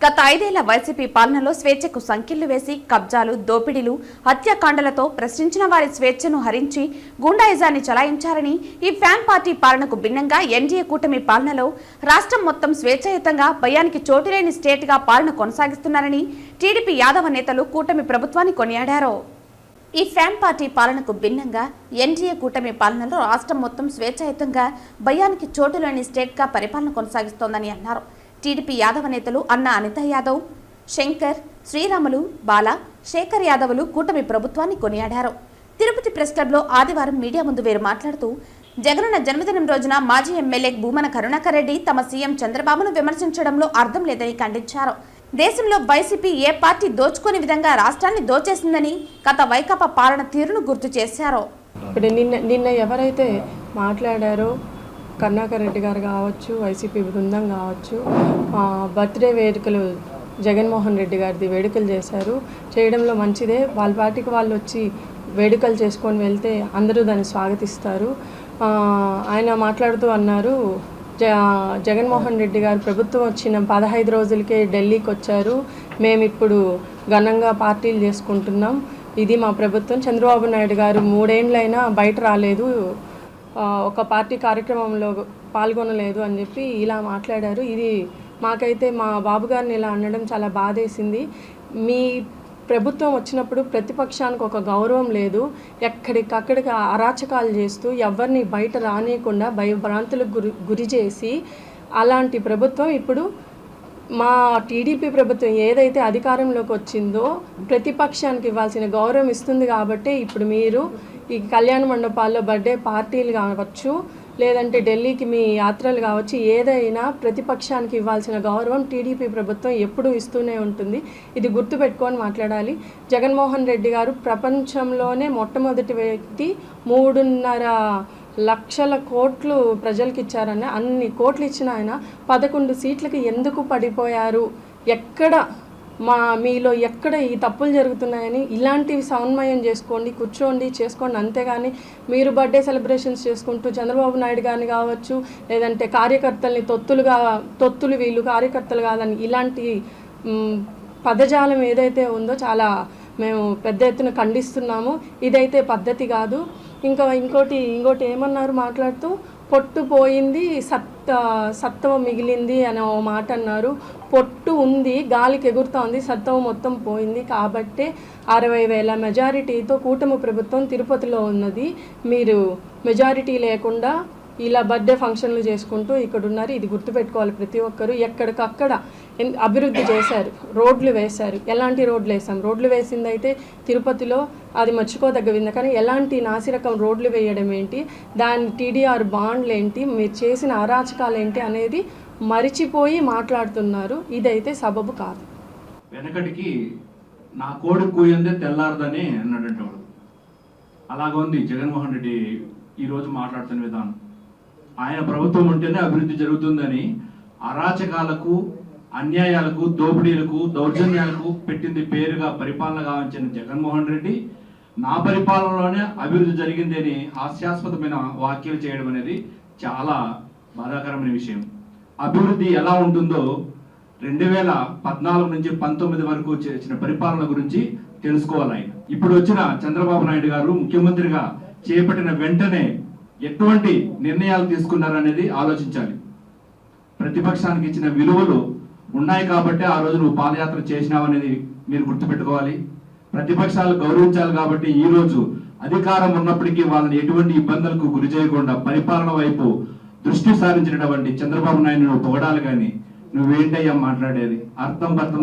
గత ఐదేళ్ళ వైసీపీ పాలనలో స్వేచ్ఛకు సంఖ్యలు వేసి కబ్జాలు దోపిడీలు హత్యాకాండలతో ప్రశ్నించిన వారి స్వేచ్ఛను హరించి గుండాయిజాన్ని చలాయించారని ఈ ఫ్యాన్ పార్టీ పాలనకు భిన్నంగా ఎన్డీఏ కూటమి పాలనలో రాష్ట్రం మొత్తం స్వేచ్ఛాయుతంగా భయానికి చోటులేని స్టేట్గా పాలన కొనసాగిస్తున్నారని టీడీపీ యాదవ నేతలు కూటమి ప్రభుత్వాన్ని కొనియాడారు. ఈ ఫ్యాన్ పార్టీ పాలనకు భిన్నంగా ఎన్డీఏ కూటమి పాలనలో రాష్ట్రం మొత్తం స్వేచ్ఛాయుతంగా భయానికి చోటులేని స్టేట్గా పరిపాలన కొనసాగిస్తోందని అన్నారు. టీడీపీ యాదవ నేతలు అన్న అనిత యాదవ్ శంకర్ శ్రీరాములు బాల శేఖర్ యాదవులు కూటమి ప్రభుత్వాన్ని కొనియాడారు. తిరుపతి ప్రెస్ క్లబ్లో ఆదివారం మీడియా ముందు వీరు మాట్లాడుతూ జగనన్న జన్మదినం రోజున మాజీ ఎమ్మెల్యే భూమన కరుణాకర్ రెడ్డి తమ సీఎం చంద్రబాబును విమర్శించడంలో అర్థం లేదని ఖండించారు. దేశంలో వైసీపీ ఏ పార్టీ దోచుకునే విధంగా రాష్ట్రాన్ని దోచేసిందని గత వైకాపా పాలన తీరును గుర్తు చేశారు. ఇప్పుడు నిన్న నిన్న ఎవరైతే మాట్లాడారో కరుణాకర్ రెడ్డి గారు కావచ్చు వైసీపీ బృందం కావచ్చు బర్త్డే వేడుకలు జగన్మోహన్ రెడ్డి గారిది వేడుకలు చేశారు. చేయడంలో మంచిదే. వాళ్ళ పార్టీకి వాళ్ళు వచ్చి వేడుకలు చేసుకొని వెళ్తే అందరూ దాన్ని స్వాగతిస్తారు. ఆయన మాట్లాడుతూ అన్నారు జ జగన్మోహన్ రెడ్డి గారు ప్రభుత్వం వచ్చిన పదహైదు రోజులకే ఢిల్లీకి వచ్చారు. మేము ఇప్పుడు ఘనంగా పార్టీలు చేసుకుంటున్నాం. ఇది మా ప్రభుత్వం. చంద్రబాబు నాయుడు గారు మూడేండ్లైనా బయట రాలేదు. ఒక పార్టీ కార్యక్రమంలో పాల్గొనలేదు అని చెప్పి ఇలా మాట్లాడారు. ఇది మాకైతే మా బాబు గారిని ఇలా అనడం చాలా బాధేసింది. మీ ప్రభుత్వం వచ్చినప్పుడు ప్రతిపక్షానికి ఒక గౌరవం లేదు. ఎక్కడికక్కడికి అరాచకాలు చేస్తూ ఎవరిని బయట రానియకుండా భయభ్రాంతులకు గురి గురి చేసి అలాంటి ప్రభుత్వం ఇప్పుడు మా టీడీపీ ప్రభుత్వం ఏదైతే అధికారంలోకి వచ్చిందో ప్రతిపక్షానికి ఇవ్వాల్సిన గౌరవం ఇస్తుంది కాబట్టి ఇప్పుడు మీరు ఈ కళ్యాణ మండపాల్లో బర్త్డే పార్టీలు కావచ్చు లేదంటే ఢిల్లీకి మీ యాత్రలు కావచ్చు ఏదైనా ప్రతిపక్షానికి ఇవ్వాల్సిన గౌరవం టీడీపీ ప్రభుత్వం ఎప్పుడూ ఇస్తూనే ఉంటుంది. ఇది గుర్తుపెట్టుకొని మాట్లాడాలి. జగన్మోహన్ రెడ్డి గారు ప్రపంచంలోనే మొట్టమొదటి వ్యక్తి మూడున్నర లక్షల కోట్లు ప్రజలకు ఇచ్చారని అన్ని కోట్లు ఇచ్చిన ఆయన పదకొండు సీట్లకి ఎందుకు పడిపోయారు? ఎక్కడ మా మీలో ఎక్కడ ఈ తప్పులు జరుగుతున్నాయని ఇలాంటివి సమన్వయం చేసుకోండి కూర్చోండి చేసుకోండి. అంతేగాని మీరు బర్త్డే సెలబ్రేషన్స్ చేసుకుంటూ చంద్రబాబు నాయుడు గారిని కావచ్చు లేదంటే కార్యకర్తల్ని తొత్తులుగా తొత్తులు వీళ్ళు కార్యకర్తలు కాదని ఇలాంటి పదజాలం ఏదైతే ఉందో చాలా మేము పెద్ద ఎత్తున ఖండిస్తున్నాము. ఇదైతే పద్ధతి కాదు. ఇంకా ఇంకోటి ఇంకోటి ఏమన్నారు మాట్లాడుతూ? పొట్టు పోయింది సత్త సత్వం మిగిలింది అనే ఓ మాట అన్నారు. పొట్టు ఉంది గాలికి ఎగురుతోంది సత్వం మొత్తం పోయింది కాబట్టే అరవై వేల మెజారిటీతో కూటమి ప్రభుత్వం తిరుపతిలో ఉన్నది. మీరు మెజారిటీ లేకుండా ఇలా బర్త్డే ఫంక్షన్లు చేసుకుంటూ ఇక్కడ ఉన్నారు ఇది గుర్తుపెట్టుకోవాలి ప్రతి ఒక్కరు. ఎక్కడికక్కడ అభివృద్ధి చేశారు. రోడ్లు వేశారు. ఎలాంటి రోడ్లు వేసాం రోడ్లు వేసిందైతే తిరుపతిలో అది మర్చిపోదగ్గవింది కానీ ఎలాంటి నాసిరకం రోడ్లు వేయడం ఏంటి? దాని టీడీఆర్ బాండ్లు ఏంటి? మీరు చేసిన అరాచకాలు ఏంటి? అనేది మరిచిపోయి మాట్లాడుతున్నారు. ఇదైతే సబబు కాదు. వెనకటికి నా కోడి కూయందే తెల్లారదని అన్నాడంటే అలాగ ఉంది జగన్మోహన్ రెడ్డి ఈరోజు మాట్లాడుతున్న విధానం. ఆయన ప్రభుత్వం ఉంటేనే అభివృద్ధి జరుగుతుందని అరాచకాలకు అన్యాయాలకు దోపిడీలకు దౌర్జన్యాలకు పెట్టింది పేరుగా పరిపాలన గావించిన జగన్మోహన్ రెడ్డి నా పరిపాలనలోనే అభివృద్ధి జరిగింది అని హాస్యాస్పదమైన వ్యాఖ్యలు చేయడం అనేది చాలా బాధాకరమైన విషయం. అభివృద్ధి ఎలా ఉంటుందో రెండు వేల పద్నాలుగు నుంచి పంతొమ్మిది వరకు చేసిన పరిపాలన గురించి తెలుసుకోవాలి ఆయన. ఇప్పుడు వచ్చిన చంద్రబాబు నాయుడు గారు ముఖ్యమంత్రిగా చేపట్టిన వెంటనే ఎటువంటి నిర్ణయాలు తీసుకున్నారనేది ఆలోచించాలి. ప్రతిపక్షానికి ఇచ్చిన విలువలు ఉన్నాయి కాబట్టి ఆ రోజు నువ్వు పాదయాత్ర చేసినావు అనేది మీరు గుర్తుపెట్టుకోవాలి. ప్రతిపక్షాలు గౌరవించాలి కాబట్టి ఈ రోజు అధికారం ఉన్నప్పటికీ వాళ్ళని ఎటువంటి ఇబ్బందులకు గురి చేయకుండా పరిపాలన వైపు దృష్టి సారించినటువంటి చంద్రబాబు నాయుడు నువ్వు పొగడాలి కానీ నువ్వేంటయ్యా మాట్లాడేది? అర్థం అర్థం